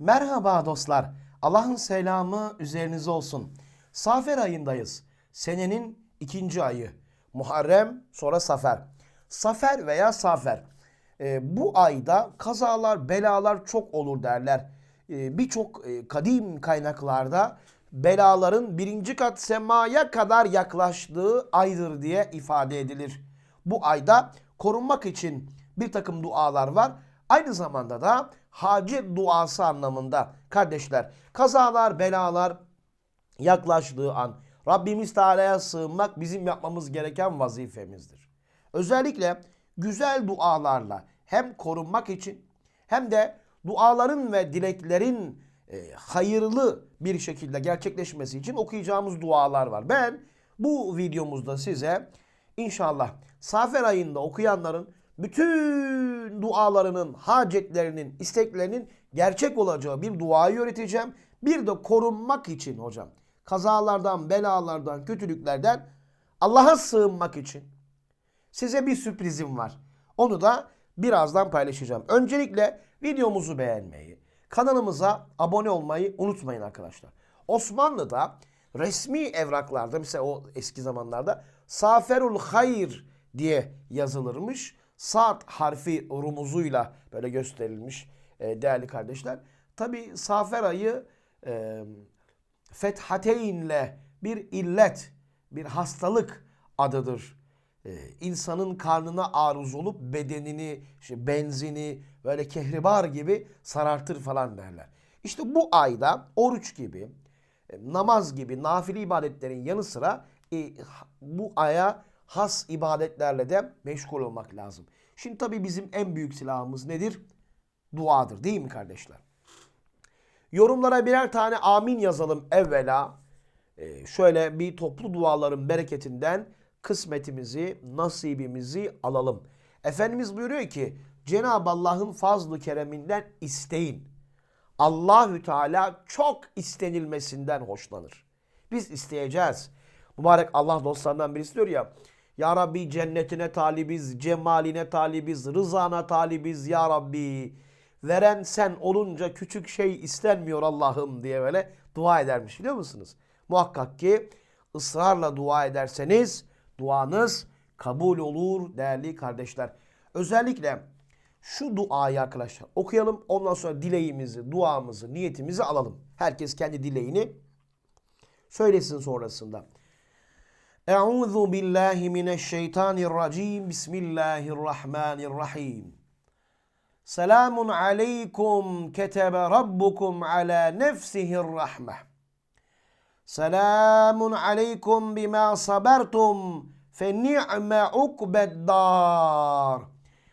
Merhaba dostlar. Allah'ın selamı üzerinize olsun. Safer ayındayız. Senenin ikinci ayı. Muharrem sonra Safer. Safer veya Safer. Ee, bu ayda kazalar, belalar çok olur derler. Ee, Birçok e, kadim kaynaklarda belaların birinci kat semaya kadar yaklaştığı aydır diye ifade edilir. Bu ayda korunmak için bir takım dualar var. Aynı zamanda da hacet duası anlamında kardeşler kazalar belalar yaklaştığı an Rabbimiz Teala'ya sığınmak bizim yapmamız gereken vazifemizdir. Özellikle güzel dualarla hem korunmak için hem de duaların ve dileklerin e, hayırlı bir şekilde gerçekleşmesi için okuyacağımız dualar var. Ben bu videomuzda size inşallah Safer ayında okuyanların bütün dualarının, hacetlerinin, isteklerinin gerçek olacağı bir duayı öğreteceğim. Bir de korunmak için hocam. Kazalardan, belalardan, kötülüklerden Allah'a sığınmak için size bir sürprizim var. Onu da birazdan paylaşacağım. Öncelikle videomuzu beğenmeyi, kanalımıza abone olmayı unutmayın arkadaşlar. Osmanlı'da resmi evraklarda mesela o eski zamanlarda Saferul Hayr diye yazılırmış. Saat harfi rumuzuyla böyle gösterilmiş e, değerli kardeşler. Tabi Safer ayı e, fethateynle bir illet, bir hastalık adıdır. Ee, insanın karnına aruz olup bedenini, işte benzini böyle kehribar gibi sarartır falan derler. İşte bu ayda oruç gibi, e, namaz gibi nafile ibadetlerin yanı sıra e, bu aya has ibadetlerle de meşgul olmak lazım. Şimdi tabii bizim en büyük silahımız nedir? Duadır değil mi kardeşler? Yorumlara birer tane amin yazalım evvela. Ee, şöyle bir toplu duaların bereketinden kısmetimizi, nasibimizi alalım. Efendimiz buyuruyor ki Cenab-ı Allah'ın fazlı kereminden isteyin. Allahü Teala çok istenilmesinden hoşlanır. Biz isteyeceğiz. Mübarek Allah dostlarından birisi diyor ya Ya Rabbi cennetine talibiz, cemaline talibiz, rızana talibiz Ya Rabbi. Veren sen olunca küçük şey istenmiyor Allah'ım diye böyle dua edermiş biliyor musunuz? Muhakkak ki ısrarla dua ederseniz duanız kabul olur değerli kardeşler. Özellikle şu duayı arkadaşlar okuyalım. Ondan sonra dileğimizi, duamızı, niyetimizi alalım. Herkes kendi dileğini söylesin sonrasında. أعوذ بالله من الشيطان الرجيم. بسم الله الرحمن الرحيم. سلام عليكم كتب ربكم على نفسه الرحمة. سلام عليكم بما صبرتم فنعم عقب الدار.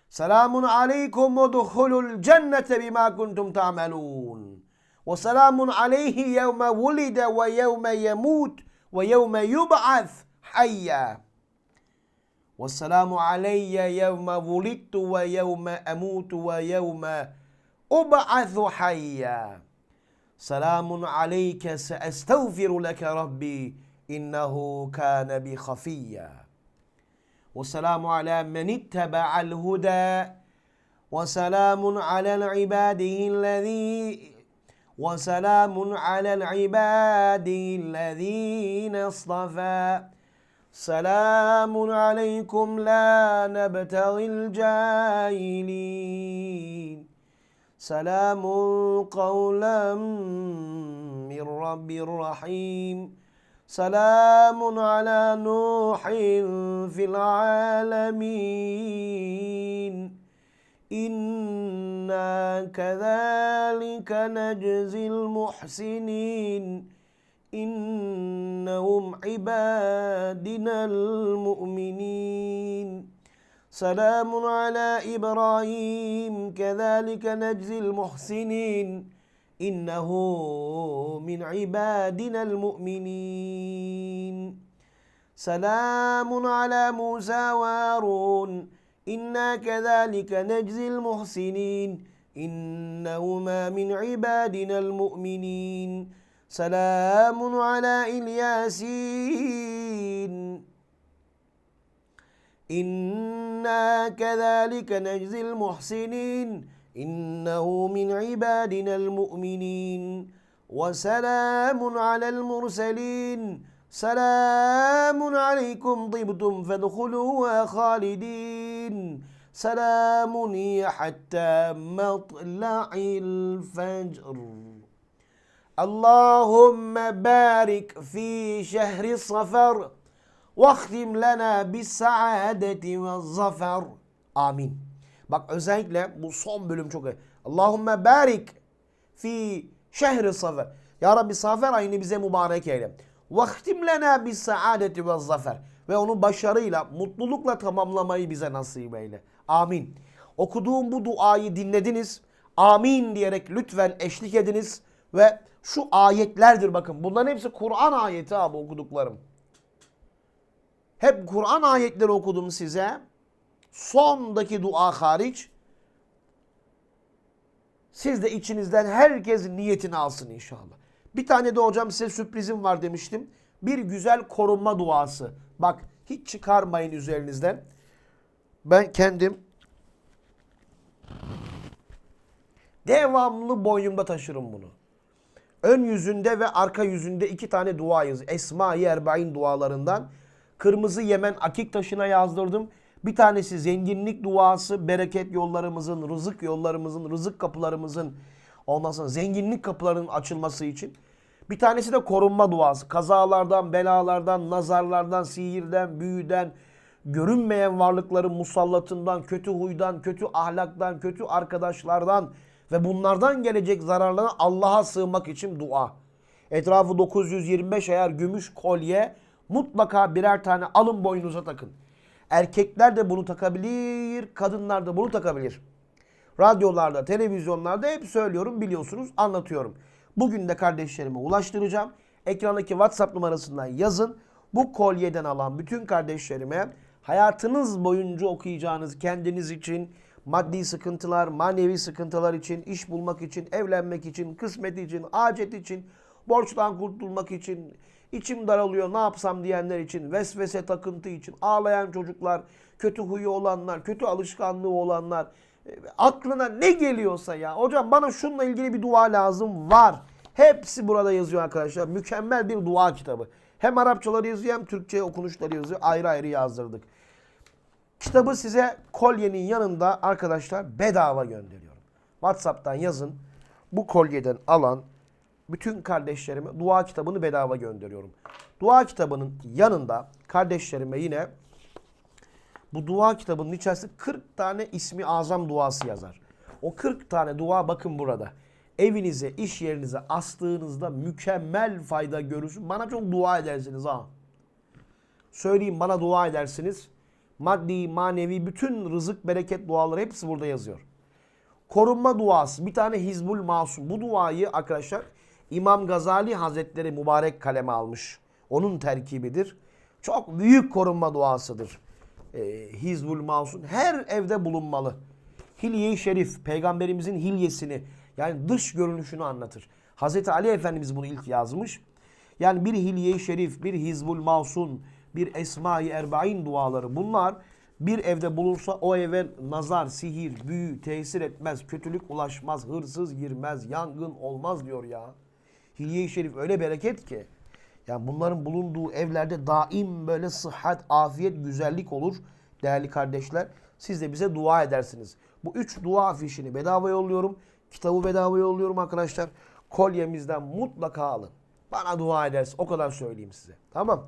سلام عليكم ودخلوا الجنة بما كنتم تعملون. وسلام عليه يوم ولد ويوم يموت ويوم يبعث. Hayya. والسلام علي يوم ولدت ويوم أموت ويوم أبعث حيا. سلام عليك سأستغفر لك ربي إنه كان بي خفيا. والسلام على من اتبع الهدى. وسلام على العباده الذي وسلام على العباد الذين اصطفى. سلام عليكم لا نبتغي الجاهلين. سلام قولا من رب رحيم. سلام على نوح في العالمين. إنا كذلك نجزي المحسنين. إنهم عبادنا المؤمنين. سلام على إبراهيم كذلك نجزي المحسنين. إنه من عبادنا المؤمنين. سلام على موسى وهارون. إنا كذلك نجزي المحسنين. إنهما من عبادنا المؤمنين. سلام على إلياسين. إنا كذلك نجزي المحسنين. إنه من عبادنا المؤمنين. وسلام على المرسلين. سلام عليكم طبتم فادخلوها خالدين. سلام هي حتى مطلع الفجر. Allahümme barik fi şehri safer vahtim lena bis saadeti ve zafer. Amin. Bak özellikle bu son bölüm çok. Allahümme barik fi şehri safer. Ya Rabbi safer ayını bize mübarek eyle. Vahtim lena bis saadeti ve zafer. Ve onu başarıyla, mutlulukla tamamlamayı bize nasip eyle. Amin. Okuduğum bu duayı dinlediniz. Amin diyerek lütfen eşlik ediniz. Ve şu ayetlerdir bakın. Bunların hepsi Kur'an ayeti abi okuduklarım. Hep Kur'an ayetleri okudum size. Sondaki dua hariç. Siz de içinizden herkes niyetini alsın inşallah. Bir tane de hocam size sürprizim var demiştim. Bir güzel korunma duası. Bak hiç çıkarmayın üzerinizden. Ben kendim devamlı boynumda taşırım bunu. Ön yüzünde ve arka yüzünde iki tane dua yazıyor. Esma-i Erbain dualarından. Kırmızı Yemen akik taşına yazdırdım. Bir tanesi zenginlik duası, bereket yollarımızın, rızık yollarımızın, rızık kapılarımızın, ondan sonra zenginlik kapılarının açılması için. Bir tanesi de korunma duası. Kazalardan, belalardan, nazarlardan, sihirden, büyüden, görünmeyen varlıkların musallatından, kötü huydan, kötü ahlaktan, kötü arkadaşlardan ve bunlardan gelecek zararlara Allah'a sığınmak için dua. Etrafı 925 ayar gümüş kolye mutlaka birer tane alın boynunuza takın. Erkekler de bunu takabilir, kadınlar da bunu takabilir. Radyolarda, televizyonlarda hep söylüyorum biliyorsunuz anlatıyorum. Bugün de kardeşlerime ulaştıracağım. Ekrandaki WhatsApp numarasından yazın. Bu kolyeden alan bütün kardeşlerime hayatınız boyunca okuyacağınız kendiniz için maddi sıkıntılar, manevi sıkıntılar için, iş bulmak için, evlenmek için, kısmet için, acet için, borçtan kurtulmak için, içim daralıyor ne yapsam diyenler için, vesvese takıntı için, ağlayan çocuklar, kötü huyu olanlar, kötü alışkanlığı olanlar, e, aklına ne geliyorsa ya. Hocam bana şununla ilgili bir dua lazım var. Hepsi burada yazıyor arkadaşlar. Mükemmel bir dua kitabı. Hem Arapçaları yazıyor hem Türkçe okunuşları yazıyor. Ayrı ayrı yazdırdık. Kitabı size kolyenin yanında arkadaşlar bedava gönderiyorum. WhatsApp'tan yazın. Bu kolyeden alan bütün kardeşlerime dua kitabını bedava gönderiyorum. Dua kitabının yanında kardeşlerime yine bu dua kitabının içerisinde 40 tane ismi azam duası yazar. O 40 tane dua bakın burada. Evinize, iş yerinize astığınızda mükemmel fayda görürsün. Bana çok dua edersiniz ha. Söyleyeyim bana dua edersiniz. Maddi, manevi bütün rızık, bereket duaları hepsi burada yazıyor. Korunma duası. Bir tane Hizbul Masum. Bu duayı arkadaşlar İmam Gazali Hazretleri mübarek kaleme almış. Onun terkibidir. Çok büyük korunma duasıdır. Ee, Hizbul Masum her evde bulunmalı. Hilye-i Şerif, peygamberimizin hilyesini yani dış görünüşünü anlatır. Hazreti Ali Efendimiz bunu ilk yazmış. Yani bir Hilye-i Şerif, bir Hizbul Masum, bir Esma-i Erbain duaları bunlar bir evde bulunsa o eve nazar, sihir, büyü tesir etmez, kötülük ulaşmaz, hırsız girmez, yangın olmaz diyor ya. Hilye-i Şerif öyle bereket ki. Yani bunların bulunduğu evlerde daim böyle sıhhat, afiyet, güzellik olur değerli kardeşler. Siz de bize dua edersiniz. Bu üç dua afişini bedava yolluyorum. Kitabı bedava yolluyorum arkadaşlar. Kolyemizden mutlaka alın. Bana dua edersin. O kadar söyleyeyim size. Tamam.